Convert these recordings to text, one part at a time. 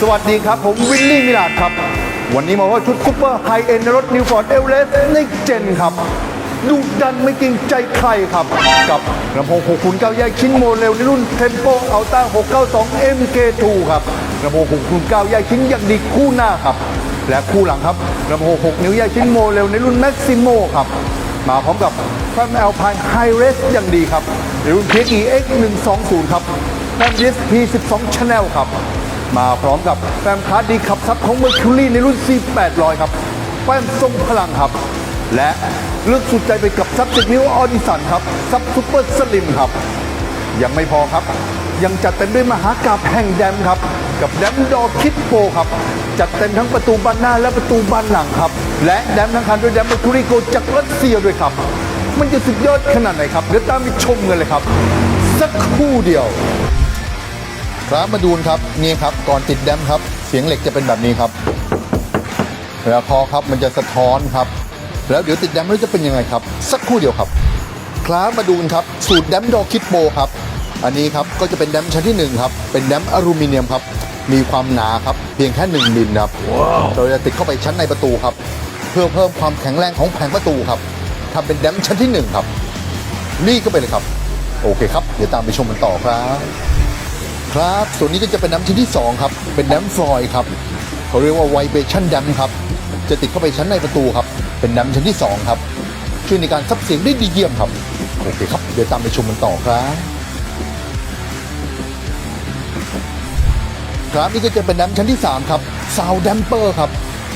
สวัสดีครับ ผมวินนี่มิลาดครับ วันนี้มาว่าชุดซุปเปอร์ไฮเอ็นรถนิวฟอร์ดเอเวอเรสต์นิกเจนครับดุดันไม่เกรงใจใครครับ กับลำโพง6คูณ9แยกชิ้นโมเรลในรุ่น Tempo Alta 692 MK2 ครับลำโพง6คูณ9แยกชิ้นอย่างดีคู่หน้าครับ และคู่หลังครับลำโพง6นิ้วแยกชิ้นโมเรลในรุ่น Maximo ครับ มาพร้อมกับแฟมแอลพายไฮเรสอย่างดีครับในรุ่น PXE X 120 ครับแฟม DSP 12 Channel ครับ มาพร้อมกับแฟมคาร์ดดีขับซับของ Mercury ในรุ่น C800 ครับแฟมทรงพลังครับ และเลือกสุดใจไปกับซับ10นิ้วออดิสันครับซับซูเปอร์สลิมครับ ยังไม่พอครับ ยังจัดเต็มด้วยมหากาบแห่งแดมครับ กับแดมดอคิดโปครับ จัดเต็มทั้งประตูบานหน้าและประตูบานหลังครับ และแดมทั้งคันด้วยแดมเมอร์คูริโกจากรัสเซียด้วยครับ มันจะสุดยอดขนาดไหนครับเดี๋ยวตามไปชมกันเลยครับ สักครู่เดียว ครับมาดูครับนี่ครับก่อนติดแดมครับ เสียงเหล็กจะเป็นแบบนี้ครับแล้วพอครับมันจะสะท้อนครับ แล้วเดี๋ยวติดแดมแล้วจะเป็นยังไงครับ สักครู่เดียวครับครับมาดูกันครับสูตรแดมดอคิดโบครับอันนี้ครับก็จะเป็นแดมชั้นที่1ครับเป็นแดมอลูมิเนียมครับมีความหนาครับเพียงแค่1มิลครับเราจะติดเข้าไปชั้นในประตูครับ เพื่อเพิ่มความแข็งแรงของแผงประตูครับทำเป็นแดมชั้นที่1ครับนี่ก็ไปเลยครับ โอเคครับ เดี๋ยวตามไปชมกันต่อครับ ครับส่วนนี้ก็จะเป็นแดมชิ้นที่ 2 ครับ เป็นแดมฟลอยครับเขาเรียกว่าไวเบชั่นแดมครับ จะติดเข้าไปชั้นในประตูครับ เป็นแดมชั้นที่ 2 ครับ ช่วยในการซับเสียงได้ดีเยี่ยมครับ โอเคครับ เดี๋ยวตามไปชมกันต่อครับ ครับนี่ก็จะเป็นแดมชั้นที่ 3 ครับซาวแดมเปอร์ครับ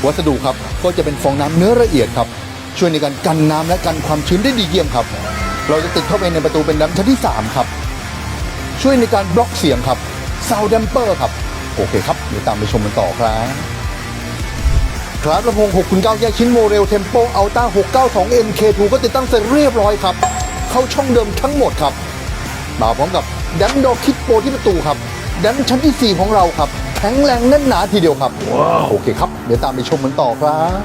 วัสดุครับก็จะเป็นฟองน้ำเนื้อละเอียดครับ ช่วยในการกันน้ำและกันความชื้นได้ดีเยี่ยมครับ เราจะติดเข้าไปในประตูเป็นแดมชั้นที่ 3 ครับ ช่วยในการบล็อกเสียงครับซาวด์ d ดมเปอร์ครับ โอเคครับ เดี๋ยวตามไปชมกันต่อครับครับลำโพง6คุณ9แยกชิ้นโมเรลเทมโปอัลต้า692 MK2 ก็ติดตั้งเสร็จเรียบร้อยครับ เข้าช่องเดิมทั้งหมดครับ มาพร้อมกับแดมดอคิดโปรที่ประตูครับ แดมชั้นที่ 4 ของเราครับ แข็งแรงแน่นหนาทีเดียวครับโอเคครับ เดี๋ยวตามไปชมกันต่อครับ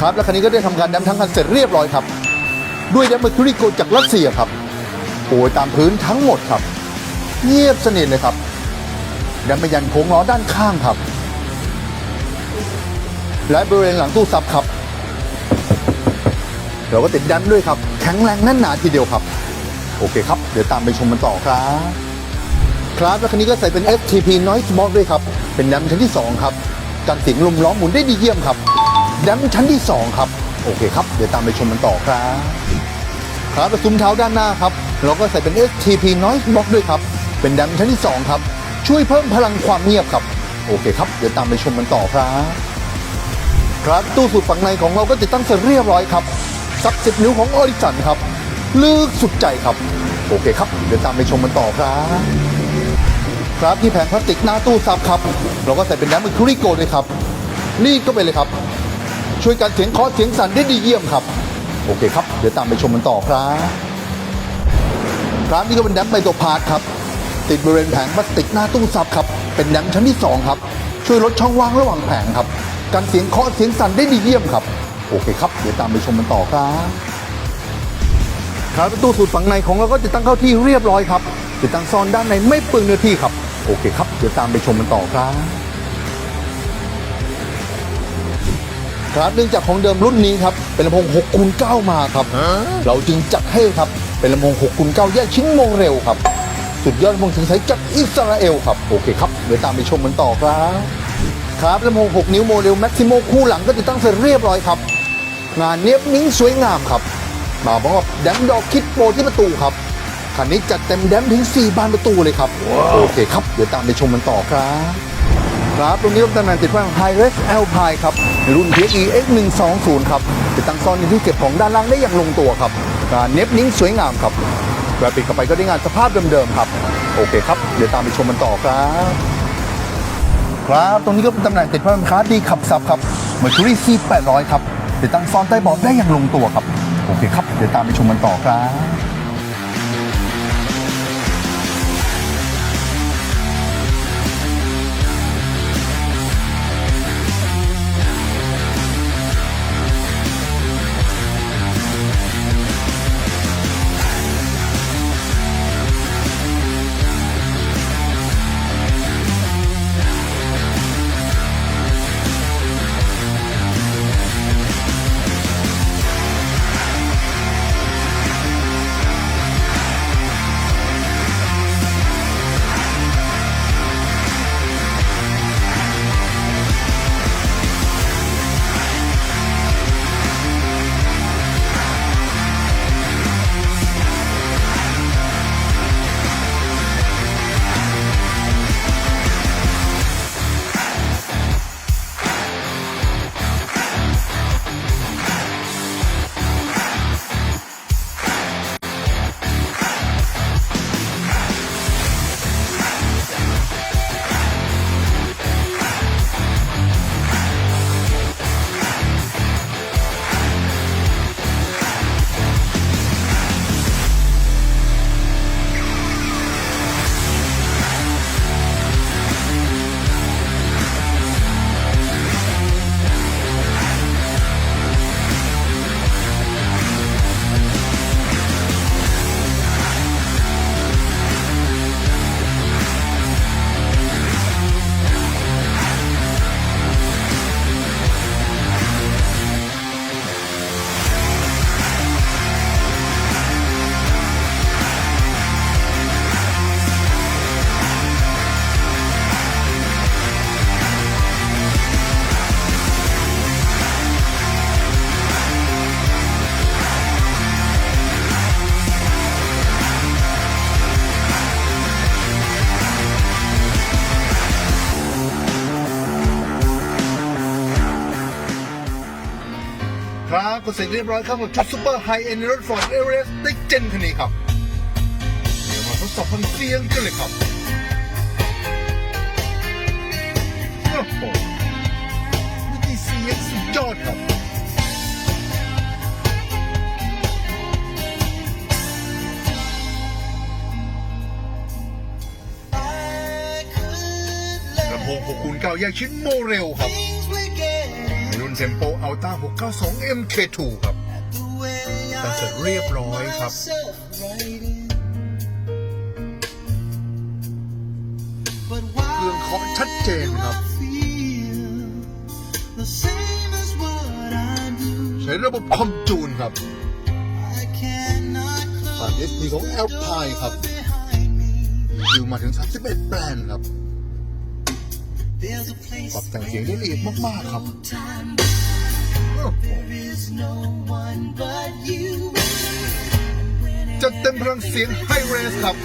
ครับ แล้วคันนี้ก็ได้ทำการแดมทั้งคันเสร็จเรียบร้อยครับ ด้วยแดมเมอร์คิวริโกจากรัสเซียครับ โอยตามพื้นทั้งหมดครับ เงียบสนิทเลยครับดันไปยันโค้งล้อด้านข้างครับ และบริเวณหลังตู้ซับครับ เราก็ติดดันด้วยครับ แข็งแรงแน่นหนาทีเดียวครับ โอเคครับ เดี๋ยวตามไปชมมันต่อครับครับแล้วคันนี้ก็ใส่เป็น FTP Noise Box ด้วยครับ เป็นแดมชั้นที่ 2 ครับกันเสียงลมล้อหมุนได้ดีเยี่ยมครับแดมชั้นที่ 2 ครับ โอเคครับ เดี๋ยวตามไปชมมันต่อครับ ครับและซุ้มเท้าด้านหน้าครับเราก็ใส่เป็น STP Noise Box ด้วยครับ เป็นดัมชั้นที่ 2 ครับ ช่วยเพิ่มพลังความเงียบครับ โอเคครับ เดี๋ยวตามไปชมกันต่อครับครับตู้สูตรฝั่งในของเราก็ติดตั้งเสร็จเรียบร้อยครับซับสิบนิ้วของออริสันครับลึกสุดใจครับ โอเคครับ เดี๋ยวตามไปชมกันต่อครับครับที่แผงพลาสติกหน้าตู้ซับครับเราก็ใส่เป็นน้ำมันคุริโกด้วยครับรีดก็ไปเลยครับ ช่วยการเสียงเคาะเสียงสั่นได้ดีเยี่ยมครับ โอเคครับ เดี๋ยวตามไปชมกันต่อครับครับนี่ก็เป็นแดมไมโตพาร์ทครับ ติดบริเวณแผงพลาสติกหน้าตู้ซับครับ เป็นแดมชั้นที่ 2 ครับ ช่วยลดช่องว่างระหว่างแผงครับการเสียงเคาะเสียงสั่นได้ดีเยี่ยมครับ โอเคครับ เดี๋ยวตามไปชมกันต่อครับครับประตูสูตรฝั่งในของเราก็ติดตั้งเข้าที่เรียบร้อยครับติดตั้งซ่อนด้านในไม่เปลืองเนื้อที่ครับ โอเคครับ เดี๋ยวตามไปชมกันต่อครับ ครับเนื่องจากของเดิมรุ่นนี้ครับเป็นลำโพง6คูณ9มาครับ เราจึงจัดให้ครับเป็นลำโพง6คูณ9แยกชิ้นโมเร็วครับ สุดยอดลำโพงเสียงใสจากอิสราเอลครับ โอเคครับเดี๋ยวตามไปชมกันต่อครับครับลำโพง6นิ้วโมเร็วแม็กซิโมคู่หลังก็ติดตั้งเสร็จเรียบร้อยครับ งานเนี้ยบนิ้งสวยงามครับ มาพร้อมกับแดมดอกคิดโปรที่ประตูครับคันนี้จัดเต็มแดมถึง 4 บานประตูเลยครับ โอเคครับเดี๋ยวตามไปชมกันต่อครับ ครับตรงนี้รถตำแหน่งติดว่า High Res Alpine ครับในรุ่น PXE X 120 ครับติดตั้งซ่อนในที่เก็บของด้านล่างได้อย่างลงตัวครับงานเน็บนิ้งสวยงามครับแวะปิดเข้าไปก็ได้งานสภาพเดิมๆครับ โอเคครับ เดี๋ยวตามไปชมกันต่อครับ ครับตรงนี้ก็เป็นตำแหน่งติดว่าเป็นคาร์ดีขับซับครับ Mercury C 800 ครับติดตั้งซ่อนใต้เบาะได้อย่างลงตัวครับ โอเคครับ เดี๋ยวตามไปชมกันต่อครับางก็เสร็จเรียบร้อยครับกับชุดซูเปอร์ไฮเอ็นรถฟอร์ดเอเวอเรสต์ได้เจนคันนี้ครับเดี๋ยวมาทดสอบฟังเสียงกันเลยครับโอ้โหวิธีเสียงสุดยอดครับลำโพง6คูณ9แยกชิ้นโมเรลครับ ในรุ่นเซมโปอัลต้า692 MK2 ครับตั้งเสร็จเรียบร้อยครับ เครื่องเคาะชัดเจนครับ ใช้ระบบคอมจูนครับผ่าน SD ของ Alpine ครับดิวมาถึง 31 แบรนด์ครับ ปรับแต่งเสียงได้ละเอียดมากๆครับจัดเต็มพลังเสียงไฮเรสครับ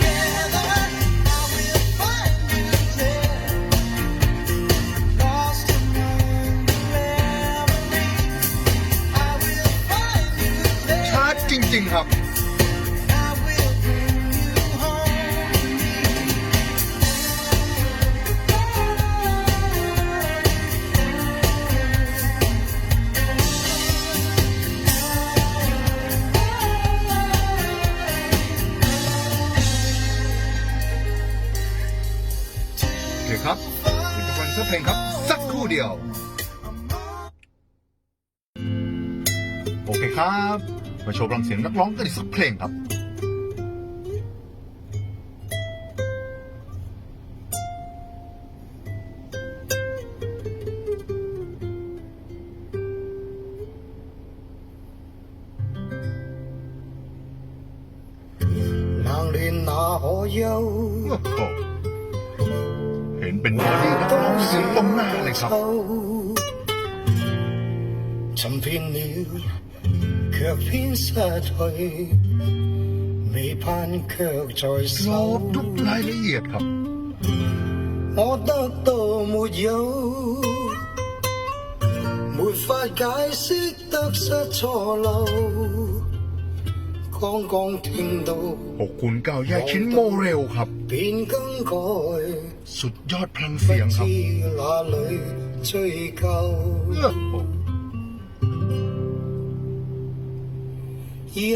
มาโชว์พลังเสียงนักร้องกันอีกสักเพลงครับเห็นเป็นบอดี้นัร้องเสียงตรงหน้าเลยครับ 却偏失去，未盼却在 ครบทุก 手。 รายละเอียดครับ 我得到没有？没法解释得失错漏。刚刚听到， 6คูณ9แยกชิ้นโมเรลครับ 便更改。 สุดยอดพลัง 不 เสียงค 知 รับ 哪里追究。 一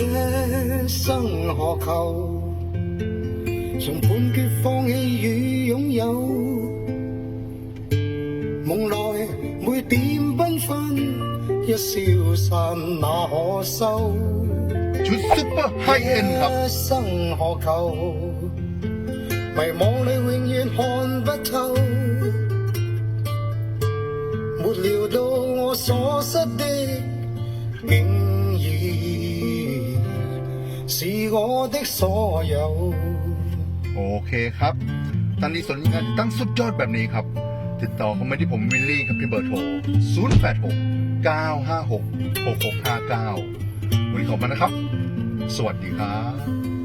生何求？从判决、放弃与拥有，梦内每点缤纷一消散，哪可收？一生何求？迷惘里永远看不透，没料到我所失的。是我的所有。โอเคครับตอนนี้สนงานตั้งสุดยอดแบบนี้ครับ ติดต่อเข้ามาที่ผมวิลลี่ครับที่เบอร์โทร 086 956 6659 วันนี้ขอบคุณนะครับ สวัสดีครับ